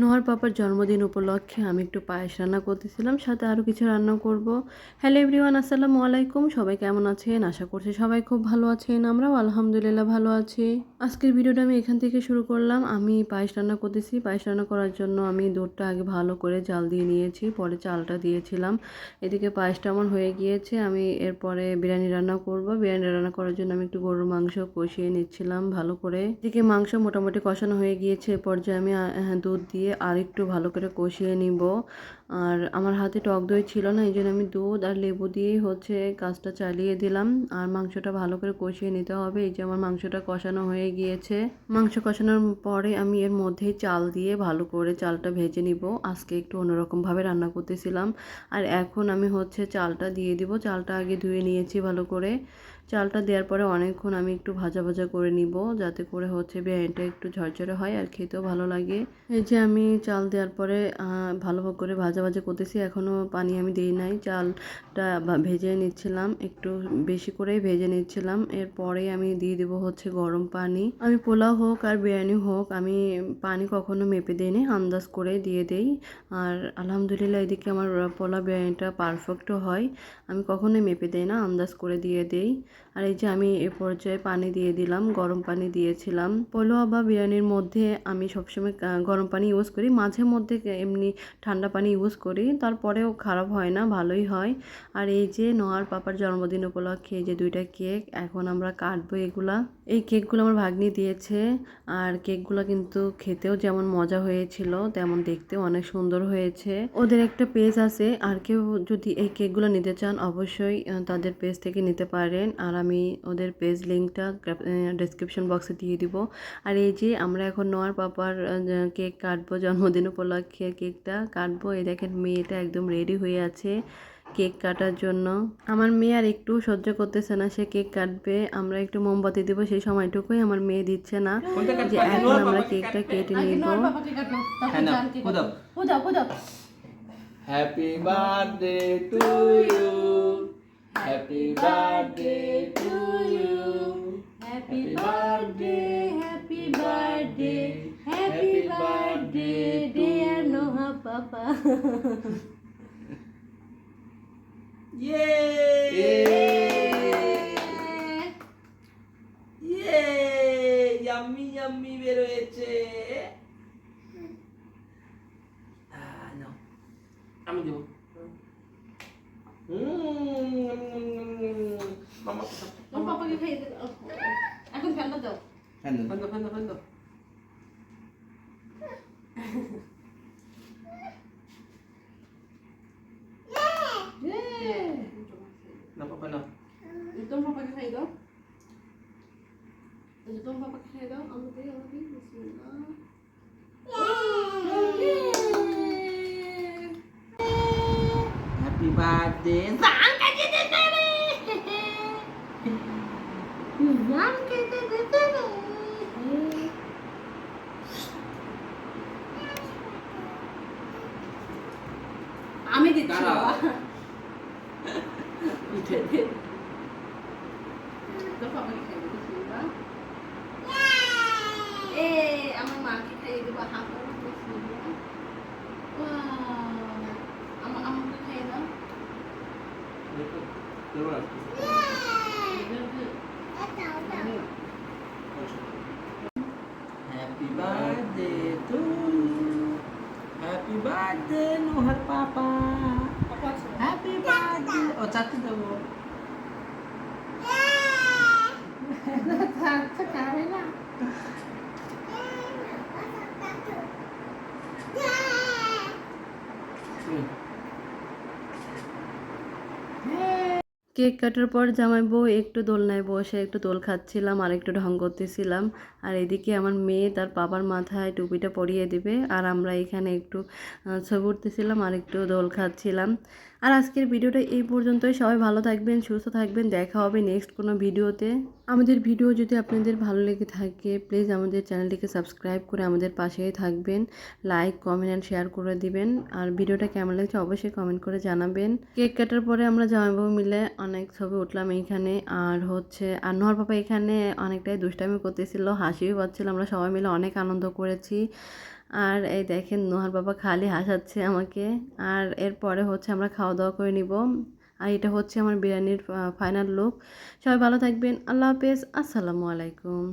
নোহার পাপার জন্মদিন উপলক্ষে আমি একটু পায়েস রান্না করতেছিলাম, সাথে আরও কিছু রান্না করব। হ্যালো এভরিওয়ান, আসসালামু আলাইকুম। সবাই কেমন আছেন? আশা করছি সবাই খুব ভালো আছেন, আমরাও আলহামদুলিল্লাহ ভালো আছি। আজকের ভিডিওটা আমি এখান থেকে শুরু করলাম। আমি পায়েস রান্না করতেছি। পায়েস রান্না করার জন্য আমি দুধটা আগে ভালো করে জাল দিয়ে নিয়েছি, পরে চালটা দিয়েছিলাম। এদিকে পায়েসটা আমার হয়ে গিয়েছে। আমি এরপরে বিরিয়ানি রান্না করব। বিরিয়ানি রান্না করার জন্য আমি একটু গরুর মাংস কষিয়ে নিচ্ছিলাম ভালো করে। এদিকে মাংস মোটামুটি কষানো হয়ে গিয়েছে। এ পর্যায়ে আমি দুধ দিয়ে আর একটু ভালো করে কষিয়ে নিব। আর আমার হাতে টক দই ছিল না, এই জন্য আমি দুধ আর লেবু দিয়েই হচ্ছে কাজটা চালিয়ে দিলাম। আর মাংসটা ভালো করে কষিয়ে নিতে হবে। এই যে আমার মাংসটা কষানো হয়ে গিয়েছে। মাংস কষানোর পরে আমি এর মধ্যেই চাল দিয়ে ভালো করে চালটা ভেজে নিব। আজকে একটু অন্যরকমভাবে রান্না করতেছিলাম। আর এখন আমি হচ্ছে চালটা দিয়ে দিব। চালটা আগে ধুয়ে নিয়েছি ভালো করে। চালটা দেওয়ার পরে অনেকক্ষণ আমি একটু ভাজা ভাজা করে নিব, যাতে করে হচ্ছে বিরিয়ানিটা একটু ঝরঝরে হয় আর খেতেও ভালো লাগে। এই যে আমি চাল দেওয়ার পরে ভালো করে ভাজা ভাজা করতেছি এখনও পানি আমি দিই নাই। চালটা ভেজে নিচ্ছিলাম, একটু বেশি করেই ভেজে নিচ্ছিলাম। এরপরে আমি দিয়ে দেবো হচ্ছে গরম পানি। আমি পোলাও হোক আর বিরিয়ানি হোক, আমি পানি কখনো মেপে দিই নি আন্দাজ করে দিয়ে দেই। আর আলহামদুলিল্লাহ এদিকে আমার পোলাও বিরিয়ানিটা পারফেক্টও হয়। আমি কখনোই মেপে দেই না, আন্দাজ করে দিয়ে দেই। আর এই যে আমি এ পর্যায়ে পানি দিয়ে দিলাম, গরম পানি দিয়েছিলাম। পোলোয়া বা বিরিয়ানির মধ্যে আমি সবসময় গরম পানি ইউজ করি। মাঝে মধ্যে এমনি ঠান্ডা পানি ইউজ করি, তারপরেও খারাপ হয় না, ভালোই হয়। আর এই যে নোয়ার পাপার জন্মদিন উপলক্ষে যে দুইটা কেক, এখন আমরা কাটবো এগুলা। এই কেকগুলো আমার ভাগ্নি দিয়েছে, আর কেকগুলো কিন্তু খেতেও যেমন মজা হয়েছিল, তেমন দেখতেও অনেক সুন্দর হয়েছে। ওদের একটা পেজ আছে, আর কেউ যদি এই কেকগুলো নিতে চান, অবশ্যই তাদের পেজ থেকে নিতে পারেন। আর আমি ওদের পেজ লিঙ্কটা ডেসক্রিপশন বক্সে দিয়ে দিব। আর এই যে আমরা এখন নোয়ার পাপার কেক কাটবো, জন্মদিন উপলক্ষে কেকটা কাটবো, এই দেখেন মেয়েটা একদম রেডি হয়ে আছে কেক কাটার জন্য। আমার মেয়ে আর একটু সহ্য করতেছে না সে কেক কাটবে আমরা একটু মোমবাতি দেবো সেই সময়টুকুই আমার মেয়ে দিচ্ছে না যে এখন আমরা কেকটা কেটে নিব। হ্যাঁ happy birthday to you happy birthday to you happy birthday happy birthday happy birthday Noha papa ইয়ে ইয়ে ইয়াম্মি ইয়াম্মি বের হয়েছে আহ, নাও। আমি দেবো মামা তোর পাপাকে খাইয়ে দে এখন ফেলটা দাও ফান্দ ফান্দ ফান্দ না পাপা না তোর পাপাকে খাইয়ে দাও এই যে তোর পাপাকে খাইয়ে দাও আমাকে আমাকে বিসমিল্লাহ হ্যাপি বার্থডে আমি দিচ্ছি দাঁড়াও। বাবা। তোর পাপাকে খাইয়ে দে বিসমিল্লাহ এ আমার মাকে খাইয়ে দেবো ওয়াও আমার আমাকে খাইয়ে দাও ইউ হ্যাপি বার্থডে নোহার পাপা পাপা আছে হ্যাপি ও দেবো কেক কাটার পর জামাই বউ একটু দোলনায় বসে, একটু দোল খাচ্ছিলাম, আর একটু ঢং করতেছিলাম। আর এদিকে আমার মেয়ে তার বাবার মাথায় টুপিটা পরিয়ে দিবে, আর আমরা এখানে একটু ছবি উঠতেছিলাম আর একটু দোল খাচ্ছিলাম। আর আজকের ভিডিওটা এই পর্যন্তই। সবাই ভালো থাকবেন, সুস্থ থাকবেন। দেখা হবে নেক্সট কোনো ভিডিওতে। আমাদের ভিডিও যদি আপনাদের ভালো লেগে থাকে প্লিজ আমাদের চ্যানেলটিকে সাবস্ক্রাইব করে আমাদের পাশেই থাকবেন। লাইক কমেন্ট অ্যান্ড শেয়ার করে দিবেন। আর ভিডিওটা কেমন লাগছে অবশ্যই কমেন্ট করে জানাবেন। কেক কাটার পরে আমরা জামাইবাবু মিলে অনেক ছবি উঠলাম এইখানে। আর হচ্ছে, আর নোহার পাপা এখানে অনেকটাই দুষ্টামি করতেছিল, হাসিও পাচ্ছিল। আমরা সবাই মিলে অনেক আনন্দ করেছি। আর এই দেখেন নোহার বাবা খালি হাসাচ্ছে আমাকে। আর এরপরে হচ্ছে আমরা খাওয়া দাওয়া করে নিব। আর এটা হচ্ছে আমার বিরিয়ানির ফাইনাল লুক সবাই ভালো থাকবেন। আল্লাহ হাফেজ। আসসালামু আলাইকুম।